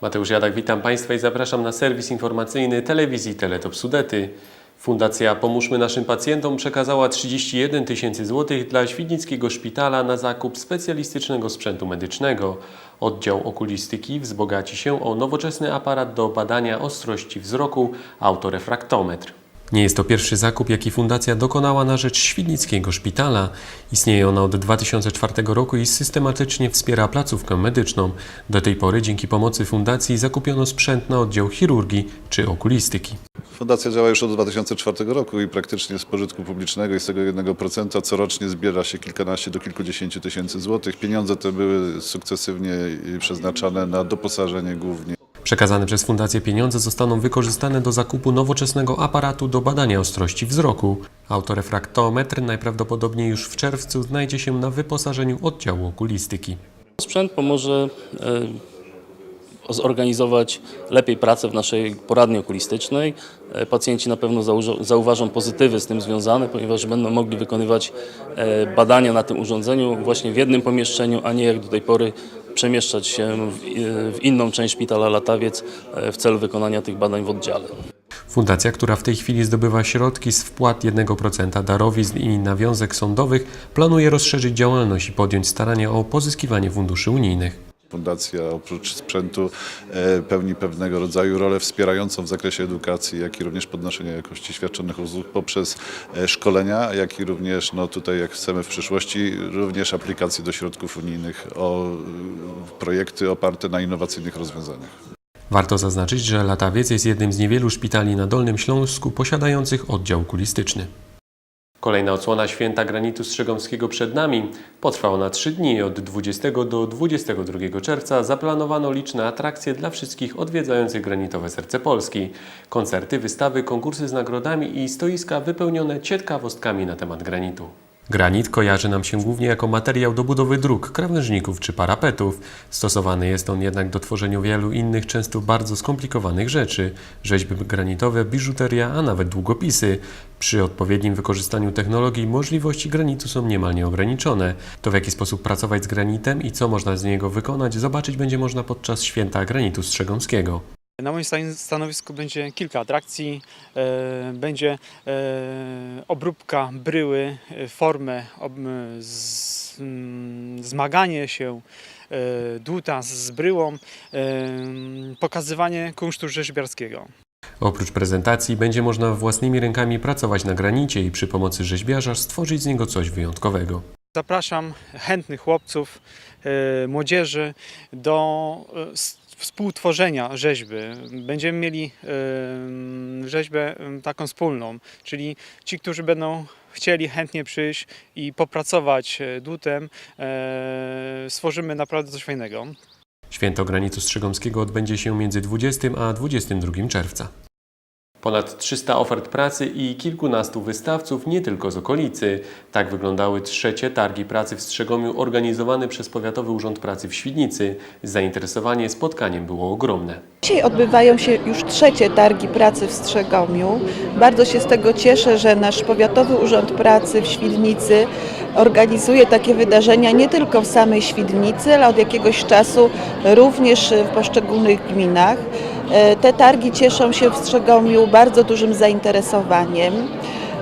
Mateusz Jadak, witam Państwa i zapraszam na serwis informacyjny telewizji Teletop Sudety. Fundacja Pomóżmy Naszym Pacjentom przekazała 31 tysięcy złotych dla Świdnickiego Szpitala na zakup specjalistycznego sprzętu medycznego. Oddział okulistyki wzbogaci się o nowoczesny aparat do badania ostrości wzroku autorefraktometr. Nie jest to pierwszy zakup, jaki fundacja dokonała na rzecz Świdnickiego Szpitala. Istnieje ona od 2004 roku i systematycznie wspiera placówkę medyczną. Do tej pory dzięki pomocy fundacji zakupiono sprzęt na oddział chirurgii czy okulistyki. Fundacja działa już od 2004 roku i praktycznie z pożytku publicznego i z tego 1% corocznie zbiera się kilkanaście do kilkudziesięciu tysięcy złotych. Pieniądze te były sukcesywnie przeznaczane na doposażenie głównie Przekazane przez fundację pieniądze zostaną wykorzystane do zakupu nowoczesnego aparatu do badania ostrości wzroku. Autorefraktometr najprawdopodobniej już w czerwcu znajdzie się na wyposażeniu oddziału okulistyki. Sprzęt pomoże e, zorganizować lepiej pracę w naszej poradni okulistycznej. E, Pacjenci na pewno zauważą pozytywy z tym związane, ponieważ będą mogli wykonywać e, badania na tym urządzeniu właśnie w jednym pomieszczeniu, a nie jak do tej pory przemieszczać się w, inną część szpitala Latawiec e, w celu wykonania tych badań w oddziale. Fundacja, która w tej chwili zdobywa środki z wpłat 1% darowizn i nawiązek sądowych, planuje rozszerzyć działalność i podjąć starania o pozyskiwanie funduszy unijnych. Fundacja oprócz sprzętu e, pełni pewnego rodzaju rolę wspierającą w zakresie edukacji, jak i również podnoszenia jakości świadczonych usług poprzez e, szkolenia, jak i również no tutaj jak chcemy w przyszłości również aplikacje do środków unijnych o e, projekty oparte na innowacyjnych rozwiązaniach. Warto zaznaczyć, że Latawiec jest jednym z niewielu szpitali na Dolnym Śląsku posiadających oddział okulistyczny. Kolejna odsłona święta granitu strzegomskiego przed nami. Potrwa ona trzy dni. Od 20 do 22 czerwca zaplanowano liczne atrakcje dla wszystkich odwiedzających granitowe serce Polski. Koncerty, wystawy, konkursy z nagrodami i stoiska wypełnione ciekawostkami na temat granitu. Granit kojarzy nam się głównie jako materiał do budowy dróg, krawężników czy parapetów. Stosowany jest on jednak do tworzenia wielu innych, często bardzo skomplikowanych rzeczy. Rzeźby granitowe, biżuteria, a nawet długopisy. Przy odpowiednim wykorzystaniu technologii możliwości granitu są niemal nieograniczone. To w jaki sposób pracować z granitem i co można z niego wykonać, zobaczyć będzie można podczas święta granitu strzegomskiego. Na moim stan- stanowisku będzie kilka atrakcji. E, Będzie e, obróbka bryły, e, formę, mm, zmaganie się dłuta z bryłą, pokazywanie kunsztu rzeźbiarskiego. Oprócz prezentacji będzie można własnymi rękami pracować na granicie i przy pomocy rzeźbiarza stworzyć z niego coś wyjątkowego. Zapraszam chętnych chłopców, e, młodzieży do e, współtworzenia rzeźby. Będziemy mieli rzeźbę taką wspólną, czyli ci, którzy będą chcieli chętnie przyjść i popracować e, dłutem, e, stworzymy naprawdę coś fajnego. Święto granitu strzegomskiego odbędzie się między 20 a 22 czerwca. Ponad 300 ofert pracy i kilkunastu wystawców nie tylko z okolicy. Tak wyglądały trzecie targi pracy w Strzegomiu organizowane przez Powiatowy Urząd Pracy w Świdnicy. Zainteresowanie spotkaniem było ogromne. Dzisiaj odbywają się już trzecie targi pracy w Strzegomiu. Bardzo się z tego cieszę, że nasz Powiatowy Urząd Pracy w Świdnicy organizuje takie wydarzenia nie tylko w samej Świdnicy, ale od jakiegoś czasu również w poszczególnych gminach. E, Te targi cieszą się w Strzegomiu bardzo dużym zainteresowaniem.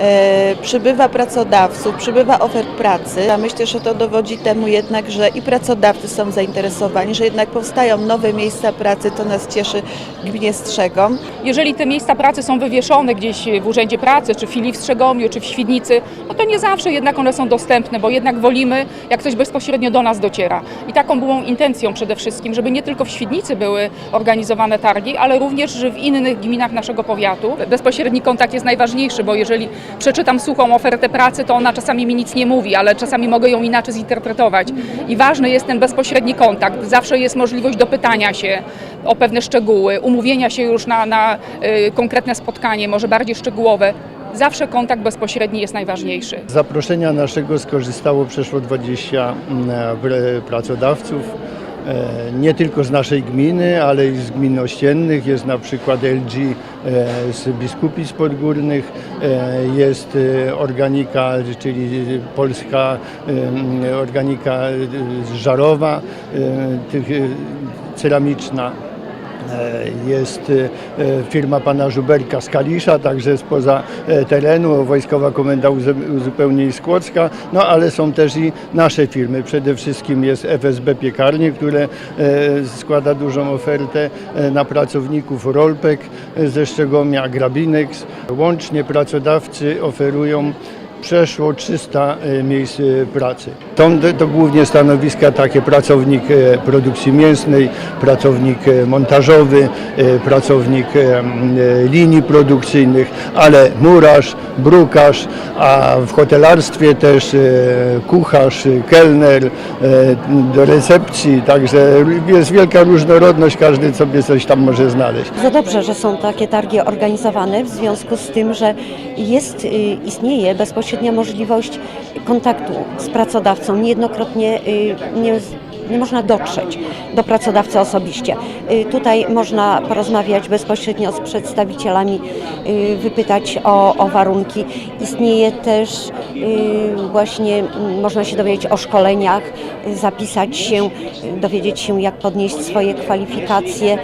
E, Przybywa pracodawców, przybywa ofert pracy. Ja myślę, że to dowodzi temu jednak, że i pracodawcy są zainteresowani, że jednak powstają nowe miejsca pracy, to nas cieszy gminie Strzegom. Jeżeli te miejsca pracy są wywieszone gdzieś w Urzędzie Pracy, czy w filii w Strzegomiu, czy w Świdnicy, no to nie zawsze jednak one są dostępne, bo jednak wolimy, jak ktoś bezpośrednio do nas dociera. I taką byłą intencją przede wszystkim, żeby nie tylko w Świdnicy były organizowane targi, ale również w innych gminach naszego powiatu. Bezpośredni kontakt jest najważniejszy, bo jeżeli przeczytam suchą ofertę pracy, to ona czasami mi nic nie mówi, ale czasami mogę ją inaczej zinterpretować. I ważny jest ten bezpośredni kontakt. Zawsze jest możliwość dopytania się o pewne szczegóły, umówienia się już na, na y, konkretne spotkanie, może bardziej szczegółowe. Zawsze kontakt bezpośredni jest najważniejszy. Z zaproszenia naszego skorzystało przeszło 20 mm, pr- pracodawców. E, Nie tylko z naszej gminy, ale i z gmin ościennych. Jest na przykład LG e, z Biskupic Podgórnych, e, jest Organika, czyli polska organika z Żarowa, ceramiczna. E, Jest e, firma pana Żuberka z Kalisza, także spoza e, terenu, Wojskowa Komenda Uzu- Uzupełnień Skłocka, no ale są też i nasze firmy. Przede wszystkim jest FSB Piekarnie, które składa dużą ofertę na pracowników Rolpek ze Szczegomia, Grabinex. Łącznie pracodawcy oferują przeszło 300 e, miejsc e, pracy. To, to głównie stanowiska takie pracownik e, produkcji mięsnej, pracownik montażowy, pracownik linii produkcyjnych, ale murarz, brukarz, a w hotelarstwie też kucharz, kelner, do recepcji, także jest wielka różnorodność, każdy sobie coś tam może znaleźć. Za dobrze, że są takie targi organizowane w związku z tym, że jest, y, istnieje bezpośrednia możliwość kontaktu z pracodawcą. Niejednokrotnie y, nie, nie można dotrzeć do pracodawcy osobiście. Y, Tutaj można porozmawiać bezpośrednio z przedstawicielami, y, wypytać o, o warunki. Istnieje też właśnie, mm, można się dowiedzieć o szkoleniach, zapisać się, dowiedzieć się jak podnieść swoje kwalifikacje.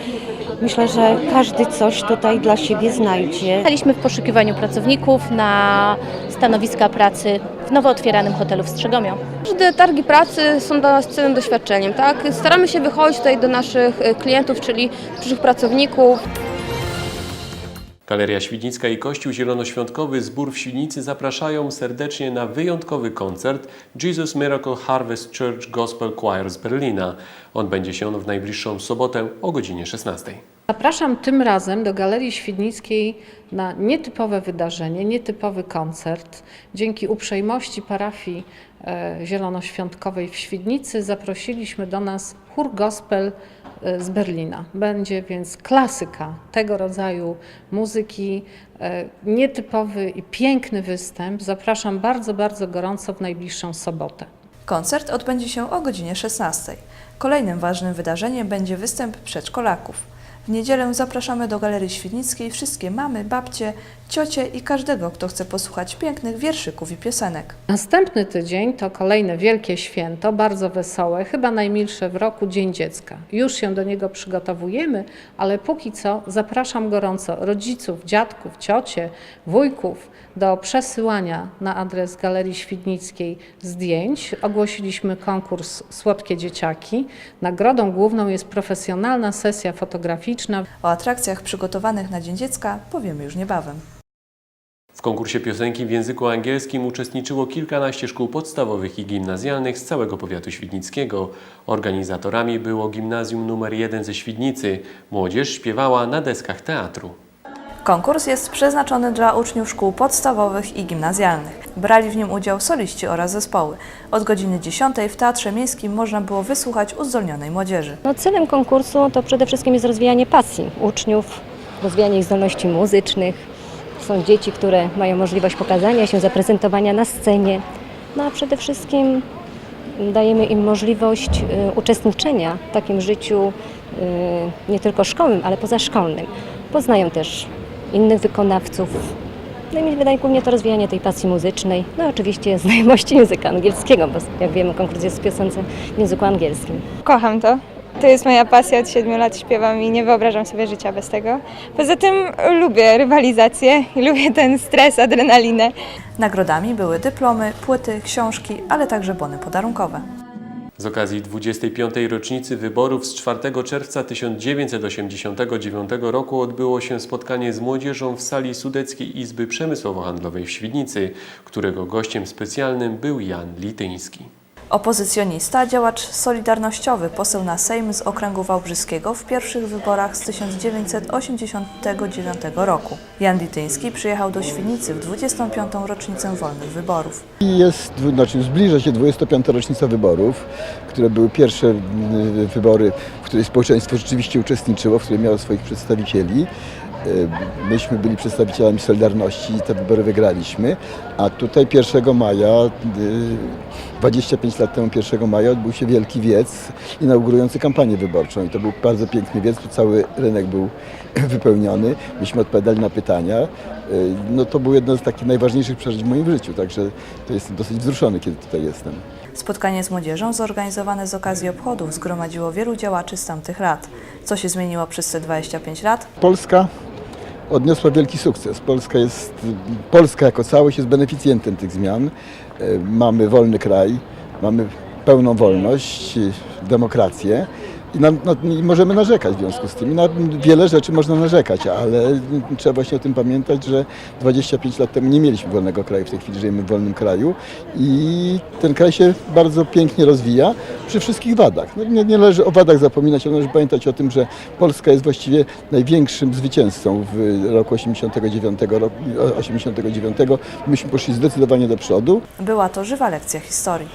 Myślę, że każdy coś tutaj dla siebie znajdzie. Staliśmy w poszukiwaniu pracowników na stanowiska pracy w nowo otwieranym hotelu w Strzegomio. Każde targi pracy są dla nas cennym doświadczeniem. Tak? Staramy się wychodzić tutaj do naszych e, klientów, czyli przyszłych pracowników. Galeria Świdnicka i Kościół Zielonoświątkowy Zbór w Świdnicy zapraszają serdecznie na wyjątkowy koncert Jesus Miracle Harvest Church Gospel Choir z Berlina. On będzie się w najbliższą sobotę o godzinie 16. Zapraszam tym razem do Galerii Świdnickiej na nietypowe wydarzenie, nietypowy koncert. Dzięki uprzejmości parafii zielonoświątkowej w Świdnicy zaprosiliśmy do nas chór gospel e, z Berlina. Będzie więc klasyka tego rodzaju muzyki, e, nietypowy i piękny występ. Zapraszam bardzo, bardzo gorąco w najbliższą sobotę. Koncert odbędzie się o godzinie 16. Kolejnym ważnym wydarzeniem będzie występ przedszkolaków. W niedzielę zapraszamy do Galerii Świdnickiej wszystkie mamy, babcie, ciocie i każdego, kto chce posłuchać pięknych wierszyków i piosenek. Następny tydzień to kolejne wielkie święto, bardzo wesołe, chyba najmilsze w roku Dzień Dziecka. Już się do niego przygotowujemy, ale póki co zapraszam gorąco rodziców, dziadków, ciocie, wujków do przesyłania na adres Galerii Świdnickiej zdjęć. Ogłosiliśmy konkurs Słodkie Dzieciaki. Nagrodą główną jest profesjonalna sesja fotograficzna. O atrakcjach przygotowanych na Dzień Dziecka powiemy już niebawem. W konkursie piosenki w języku angielskim uczestniczyło kilkanaście szkół podstawowych i gimnazjalnych z całego powiatu świdnickiego. Organizatorami było gimnazjum numer 1 ze Świdnicy. Młodzież śpiewała na deskach teatru. Konkurs jest przeznaczony dla uczniów szkół podstawowych i gimnazjalnych. Brali w nim udział soliści oraz zespoły. Od godziny 10 w Teatrze Miejskim można było wysłuchać uzdolnionej młodzieży. No, celem konkursu to przede wszystkim jest rozwijanie pasji uczniów, rozwijanie ich zdolności muzycznych. Są dzieci, które mają możliwość pokazania się, zaprezentowania na scenie. No a przede wszystkim dajemy im możliwość y, uczestniczenia w takim życiu y, nie tylko szkolnym, ale pozaszkolnym. Poznają też innych wykonawców. No i mi wydaje głównie to rozwijanie tej pasji muzycznej, no i oczywiście znajomości języka angielskiego, bo jak wiemy konkurs jest w piosence w języku angielskim. Kocham to. To jest moja pasja, od 7 lat śpiewam i nie wyobrażam sobie życia bez tego. Poza tym lubię rywalizację i lubię ten stres, adrenalinę. Nagrodami były dyplomy, płyty, książki, ale także bony podarunkowe. Z okazji 25. rocznicy wyborów z 4 czerwca 1989 roku odbyło się spotkanie z młodzieżą w sali Sudeckiej Izby Przemysłowo-Handlowej w Świdnicy, którego gościem specjalnym był Jan Lityński. Opozycjonista, działacz solidarnościowy, poseł na Sejm z okręgu wałbrzyskiego w pierwszych wyborach z 1989 roku. Jan Lityński przyjechał do Świdnicy w 25. rocznicę wolnych wyborów. Jest, znaczy zbliża się 25. rocznica wyborów, które były pierwsze y, wybory, w których społeczeństwo rzeczywiście uczestniczyło, w których miało swoich przedstawicieli. Y, Myśmy byli przedstawicielami Solidarności i te wybory wygraliśmy, a tutaj 1 maja, y, 25 lat temu 1 maja odbył się wielki wiec inaugurujący kampanię wyborczą i to był bardzo piękny wiec, tu cały rynek był wypełniony. Myśmy odpowiadali na pytania no to było jedno z takich najważniejszych przeżyć w moim życiu, także to jestem dosyć wzruszony, kiedy tutaj jestem. Spotkanie z młodzieżą zorganizowane z okazji obchodów zgromadziło wielu działaczy z tamtych lat. Co się zmieniło przez te 25 lat? Polska odniosła wielki sukces. Polska, jest, Polska jako całość jest beneficjentem tych zmian. E, Mamy wolny kraj, mamy pełną wolność, demokrację i, na, no, możemy narzekać w związku z tym. I na wiele rzeczy można narzekać, ale trzeba właśnie o tym pamiętać, że 25 lat temu nie mieliśmy wolnego kraju, w tej chwili żyjemy w wolnym kraju i ten kraj się bardzo pięknie rozwija przy wszystkich wadach. No, nie, nie należy o wadach zapominać, ale należy pamiętać o tym, że Polska jest właściwie największym zwycięzcą w roku 89. Roku, 89. Myśmy poszli zdecydowanie do przodu. Była to żywa lekcja historii.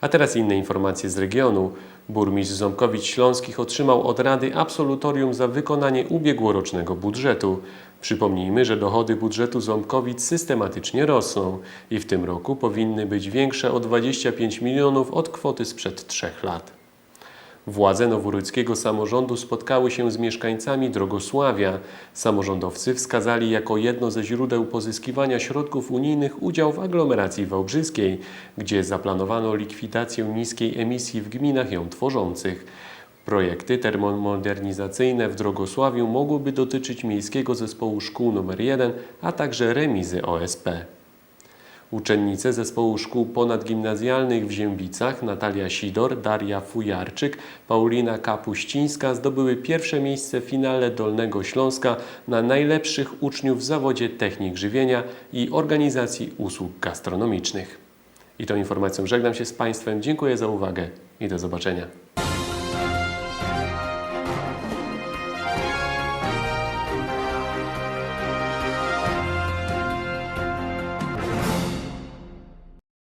A teraz inne informacje z regionu. Burmistrz Ząbkowic Śląskich otrzymał od Rady absolutorium za wykonanie ubiegłorocznego budżetu. Przypomnijmy, że dochody budżetu Ząbkowic systematycznie rosną i w tym roku powinny być większe o 25 milionów od kwoty sprzed trzech lat. Władze noworudzkiego samorządu spotkały się z mieszkańcami Drogosławia. Samorządowcy wskazali jako jedno ze źródeł pozyskiwania środków unijnych udział w aglomeracji wałbrzyskiej, gdzie zaplanowano likwidację niskiej emisji w gminach ją tworzących. Projekty termomodernizacyjne w Drogosławiu mogłyby dotyczyć Miejskiego Zespołu Szkół nr 1, a także remizy OSP. Uczennice zespołu szkół ponadgimnazjalnych w Ziębicach Natalia Sidor, Daria Fujarczyk, Paulina Kapuścińska zdobyły pierwsze miejsce w finale Dolnego Śląska na najlepszych uczniów w zawodzie technik żywienia i organizacji usług gastronomicznych. I tą informacją żegnam się z Państwem. Dziękuję za uwagę i do zobaczenia.